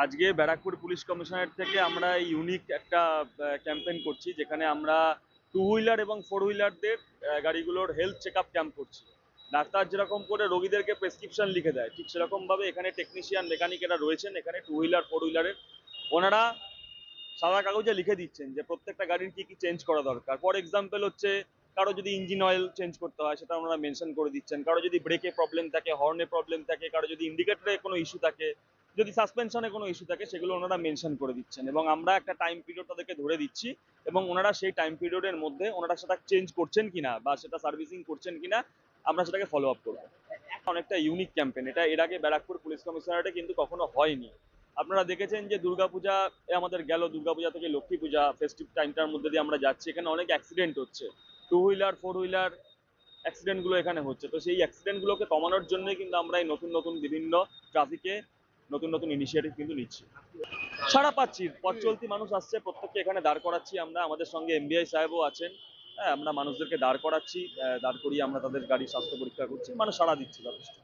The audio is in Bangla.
আজকে ব্যারাকপুর পুলিশ কমিশনারেট থেকে আমরা ইউনিক একটা ক্যাম্পেইন করছি, যেখানে আমরা টু হুইলার এবং ফোর হুইলারদের গাড়িগুলোর হেলথ চেক আপ ক্যাম্প করছি। ডাক্তার যেরকম করে রোগীদেরকে প্রেসক্রিপশন লিখে দেয়, ঠিক সেরকমভাবে এখানে টেকনিশিয়ান মেকানিকেরা রয়েছেন, এখানে টু হুইলার ফোর হুইলারের ওনারা সাদা কাগজে লিখে দিচ্ছেন যে প্রত্যেকটা গাড়ির কি কি চেঞ্জ করা দরকার। ফর এক্সাম্পল হচ্ছে, কারও যদি ইঞ্জিন অয়েল চেঞ্জ করতে হয়, সেটা ওনারা মেনশন করে দিচ্ছেন। কারও যদি ব্রেকে প্রবলেম থাকে হর্নে প্রবলেম থাকে, কারও যদি ইন্ডিকেটরে কোনো ইস্যু থাকে যদি সাসপেনশনে কোনো ইস্যু থাকে, সেগুলো ওনারা মেনশন করে দিচ্ছেন। এবং আমরা একটা টাইম পিরিয়ড তাদেরকে ধরে দিচ্ছি, এবং ওনারা সেই টাইম পিরিয়ডের মধ্যে ওনারা সেটা চেঞ্জ করছেন কিনা, বা সেটা সার্ভিসিং করছেন কিনা, আমরা সেটাকে ফলো আপ করব। অনেকটা ইউনিক ক্যাম্পেন এটা এর আগে ব্যারাকপুর পুলিশ কমিশনারেটে কিন্তু কখনো হয়নি। আপনারা দেখেছেন যে দুর্গাপূজা আমাদের গেল, দুর্গাপূজা থেকে লক্ষ্মী পূজা ফেস্টিভ টাইমটার মধ্যে দিয়ে আমরা যাচ্ছি। এখানে অনেক অ্যাক্সিডেন্ট হচ্ছে। টু হুইলার ফোর হুইলার অ্যাক্সিডেন্টগুলো এখানে হচ্ছে। তো সেই অ্যাক্সিডেন্টগুলোকে কমানোর জন্যই কিন্তু আমরা এই নতুন নতুন বিভিন্ন ট্রাফিকে নতুন নতুন ইনিশিয়েটিভ কিন্তু নিচ্ছি। সারা পাচ্ছি, পথ চলতি মানুষ আসছে, প্রত্যেককে এখানে দাঁড় করাচ্ছি আমরা, আমাদের সঙ্গে এমবিআই সাহেবও আছেন। হ্যাঁ আমরা মানুষদেরকে দাঁড় করাচ্ছি দাঁড় করিয়ে আমরা তাদের গাড়ি স্বাস্থ্য পরীক্ষা করছি মানে সাড়া দিচ্ছি যথেষ্ট।